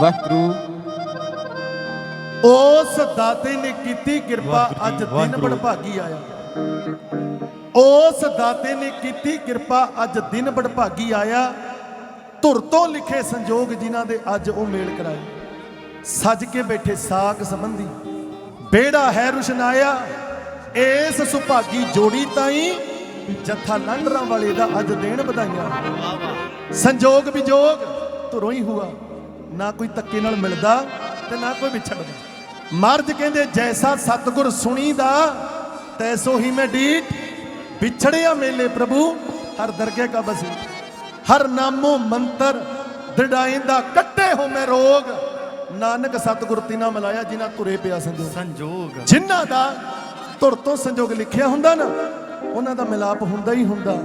ਵਾਹਿਗੁਰੂ। ਉਸ ਦਾਤੇ ਨੇ ਕੀਤੀ ਕਿਰਪਾ ਅੱਜ ਦਿਨ। ਬੜਭਾਗੀ ਆਇਆ। ਉਸ ਦਾਤੇ ਨੇ ਕੀਤੀ ਕਿਰਪਾ ਅੱਜ ਦਿਨ ਬੜਭਾਗੀ ਆਇਆ। ਧੁਰ ਤੋਂ ਲਿਖੇ ਸੰਜੋਗ ਜਿਨ੍ਹਾਂ ਦੇ ਅੱਜ ਉਹ ਮੇਲ ਕਰਾਏ। ਸੱਜ ਕੇ ਬੈਠੇ ਸਾਖ ਸੰਬੰਧੀ। ਬੇੜਾ ਹੈ ਰੁਸ਼ਨਾਇਆ ਇਸ ਸੁਭਾਗੀ ਜੋੜੀ ਤਾਈ ਜੱਥਾ ਲੰਡਰਾਂ ਵਾਲੇ ਦਾ ਅੱਜ ਦੇਣ ਵਧਾਈਆਂ। ਸੰਜੋਗ ਵਿਜੋਗ ਧੁਰੋਂ ਹੀ ਹੁਆ। ਨਾ ਕੋਈ ਤੱਕੇ ਨਾਲ ਮਿਲਦਾ ਤੇ ਨਾ ਕੋਈ ਵਿਛੜਦਾ। ਮਰਦ ਕਹਿੰਦੇ ਜੈਸਾ ਸਤਗੁਰ ਸੁਣੀਦਾ ਤੈਸੋ ਹੀ ਮੈਂ ਡੀਟ ਵਿਛੜਿਆ ਮੇਲੇ ਪ੍ਰਭੂ ਹਰ ਦਰਗੇ ਕਾ ਬਸੀ। ਹਰ ਨਾਮੋ ਮੰਤਰ ਦ੍ਰਿੜਾਇੰਦਾ ਕੱਟੇ ਹੋ ਮੈਂ ਰੋਗ। ਨਾਨਕ ਸਤਗੁਰ ਤਿਨਾ ਮਲਾਇਆ ਜਿਨ੍ਹਾਂ ਤੁਰੇ ਪਿਆ ਸੰਜੋਗ। ਸੰਜੋਗ। ਜਿਨ੍ਹਾਂ ਦਾ ਧੁਰ ਤੋਂ ਸੰਜੋਗ ਲਿਖਿਆ ਹੁੰਦਾ ਨਾ ਉਹਨਾਂ ਦਾ ਮਿਲਾਪ ਹੁੰਦਾ ਹੀ ਹੁੰਦਾ।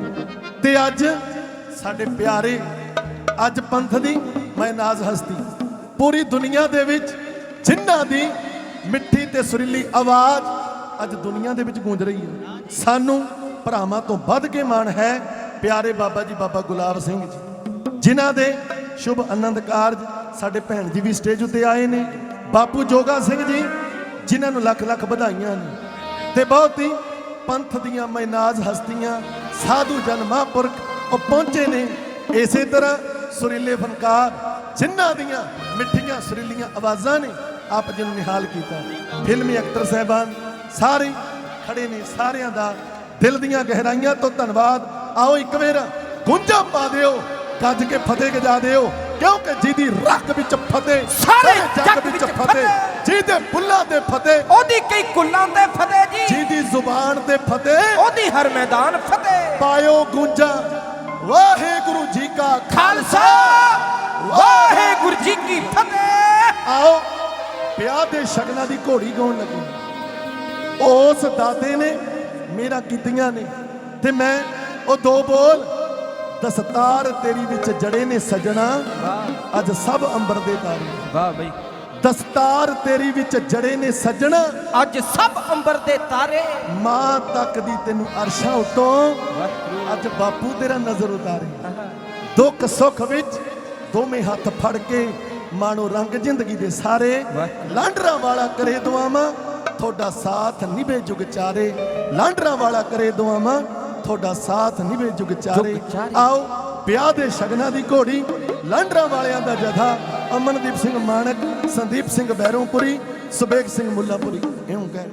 ਤੇ ਅੱਜ ਸਾਡੇ ਪਿਆਰੇ ਅੱਜ ਪੰਥ ਦੀ ਮੈਂ ਨਾਜ਼ ਹਸਤੀ। ਪੂਰੀ ਦੁਨੀਆ ਦੇ ਵਿੱਚ ਜਿਨ੍ਹਾਂ ਦੀ ਮਿੱਠੀ ਤੇ ਸੁਰੀਲੀ ਆਵਾਜ਼ ਅੱਜ ਦੁਨੀਆ ਦੇ ਵਿੱਚ ਗੂੰਜ ਰਹੀ ਹੈ। ਸਾਨੂੰ ਭਰਾਵਾਂ ਤੋਂ ਵੱਧ ਕੇ ਮਾਣ ਹੈ, ਪਿਆਰੇ ਬਾਬਾ ਜੀ, ਬਾਬਾ ਗੁਲਾਬ ਸਿੰਘ ਜੀ, ਜਿਨ੍ਹਾਂ ਦੇ ਸ਼ੁਭ ਆਨੰਦ ਕਾਰਜ ਸਾਡੇ ਭੈਣ ਜੀ ਵੀ ਸਟੇਜ ਉੱਤੇ ਆਏ ਨੇ। ਬਾਪੂ ਜੋਗਾ ਸਿੰਘ ਜੀ, ਜਿਨ੍ਹਾਂ ਨੂੰ ਲੱਖ ਲੱਖ ਵਧਾਈਆਂ ਨੇ। ਤੇ ਬਹੁਤ ਹੀ ਪੰਥ ਦੀਆਂ ਮੈਨਾਜ਼ ਹਸਤੀਆਂ, ਸਾਧੂ ਜਨ ਮਹਾਂਪੁਰਖ, ਉਹ ਪਹੁੰਚੇ ਨੇ। ਇਸੇ ਤਰ੍ਹਾਂ ਸੁਰੀਲੇ ਫਨਕਾਰ ਜਿਨ੍ਹਾਂ ਦੀਆਂ ਮਿੱਠੀਆਂ ਸੁਰੀਲੀਆਂ ਆਵਾਜ਼ਾਂ ਨੇ ਆਪ ਜੀ ਨੂੰ ਨਿਹਾਲ ਕੀਤਾ। ਫਿਲਮੀ ਐਕਟਰ ਸਹਿਬਾਨ ਸਾਰੇ ਖੜੇ ਨੇ ਸਾਰਿਆਂ ਦਾ ਦਿਲ ਦੀਆਂ ਗਹਿਰਾਈਆਂ ਤੋਂ ਧੰਨਵਾਦ। ਆਓ ਇੱਕ ਵਾਰ ਗੁੰਜਾਂ ਪਾ ਦਿਓ ਗੱਜ ਕੇ ਫਤਿਹ ਗਜਾ ਦਿਓ ਕਿਉਂਕਿ ਜਿਹਦੀ ਰੱਖ ਵਿੱਚ ਫਤਿਹ ਸਾਰੇ ਜੱਗ ਵਿੱਚ ਫਤਿਹ ਜਿਹਦੇ ਬੁੱਲਾਂ ਤੇ ਫਤਿਹ ਉਹਦੀ ਕਈ ਕੁੱਲਾਂ ਤੇ ਫਤਿਹ ਜੀ। ਜਿਹਦੀ ਜ਼ੁਬਾਨ ਤੇ ਫਤਿਹ ਉਹਦੀ ਹਰ ਮੈਦਾਨ ਫਤਿਹ। ਪਾਇਓ ਗੁੰਜਾਂ ਵਾਹਿਗੁਰੂ ਜੀ ਕਾ ਖਾਲਸਾ। ਵਾਹਿਗੁਰੂ ਜੀ ਕੀ ਫਤਿਹ। ਆਓ ਵਿਆਹ ਦੇ ਸ਼ਗਨਾਂ ਦੀ ਘੋੜੀ ਗਾਉਣ ਲੱਗੇ। ਉਸ ਦਾਦੇ ਨੇ ਮੇਰਾ ਕੀਤੀਆਂ ਨੇ ਤੇ ਮੈਂ ਉਹ ਦੋ ਬੋਲ ਦਸਤਾਰ ਤੇਰੀ ਵਿੱਚ ਜੜੇ ਨੇ ਸਜਣਾ। ਅੱਜ ਸਭ ਅੰਬਰ ਦੇ ਤਾਰੇ। ਵਾਹ ਬਈ। ਦਸਤਾਰ ਤੇਰੀ ਵਿੱਚ ਜੜੇ ਨੇ ਸਜਣਾ। ਅੱਜ ਸਭ ਅੰਬਰ ਦੇ ਤਾਰੇ। ਮਾਂ ਤੱਕਦੀ ਤੈਨੂੰ ਅਰਸ਼ਾਂ ਉਤੋਂ। ਅੱਜ ਬਾਪੂ ਤੇਰਾ ਨਜ਼ਰ ਉਤਾਰੇ। ਦੁੱਖ ਸੁੱਖ ਵਿੱਚ ਦੋਵੇਂ ਹੱਥ ਫੜ ਕੇ ਮਾਣੋ ਰੰਗ ਜ਼ਿੰਦਗੀ ਦੇ ਸਾਰੇ ਲਾਂਡਰਾਂ ਵਾਲਾ ਕਰੇ ਦੁਆਵਾਂ ਤੁਹਾਡਾ ਸਾਥ ਨਿਭੇ ਜੁਗ ਚਾਰੇ। ਲਾਂਡਰਾਂ ਵਾਲਾ ਕਰੇ ਦੁਆਵਾਂ ਤੁਹਾਡਾ ਸਾਥ ਨਿਭੇ ਜੁਗ ਚਾਰੇ। ਆਓ ਵਿਆਹ ਦੇ ਸ਼ਗਨਾਂ ਦੀ ਘੋੜੀ ਲਾਂਡਰਾਂ ਵਾਲਿਆਂ ਦਾ ਜਥਾ ਅਮਨਦੀਪ ਸਿੰਘ ਮਾਨਕ ਸੰਦੀਪ ਸਿੰਘ ਬੈਰੋਂਪੁਰੀ ਸੁਬੇਗ ਸਿੰਘ ਮੁੱਲਾਪੁਰੀ। ਇਉਂ ਕਹਿ।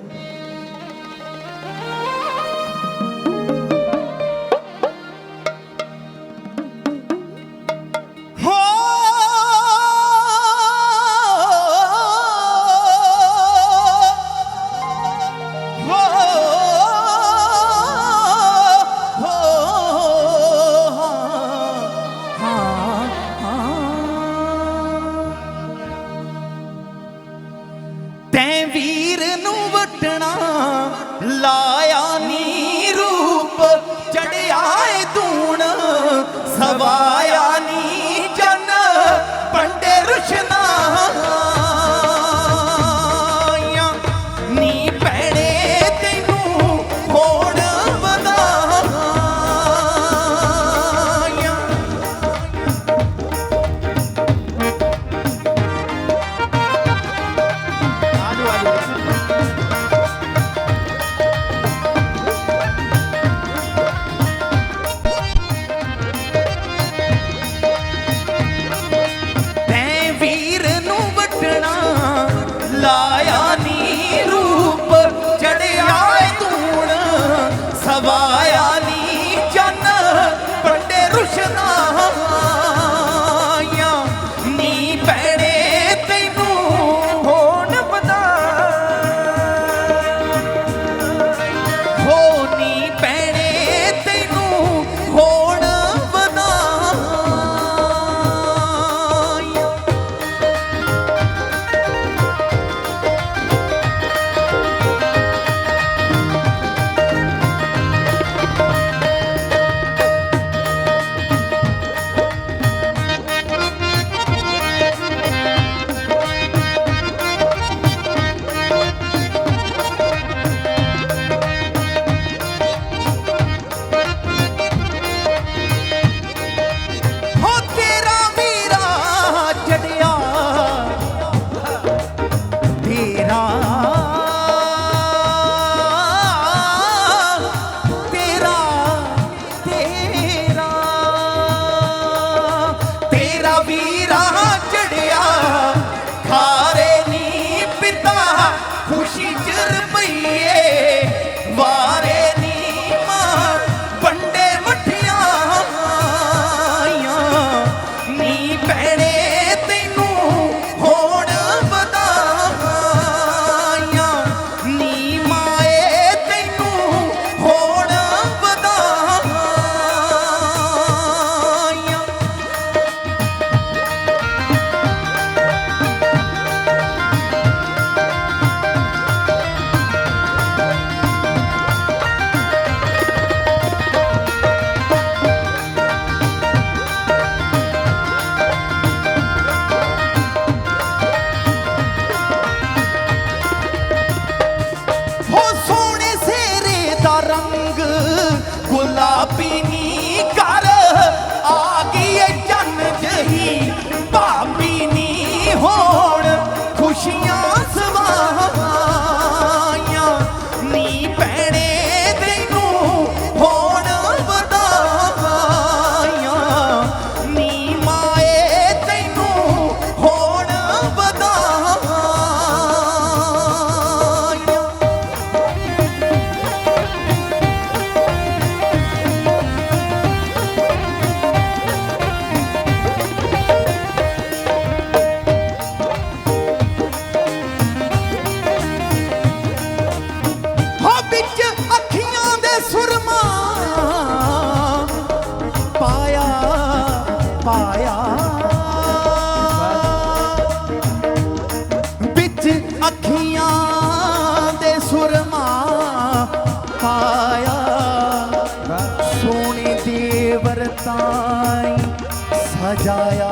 ਸਜਾਇਆ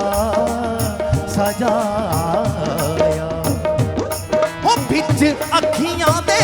ਸਜਾਇਆ। ਉਹ ਵਿੱਚ ਅੱਖੀਆਂ ਦੇ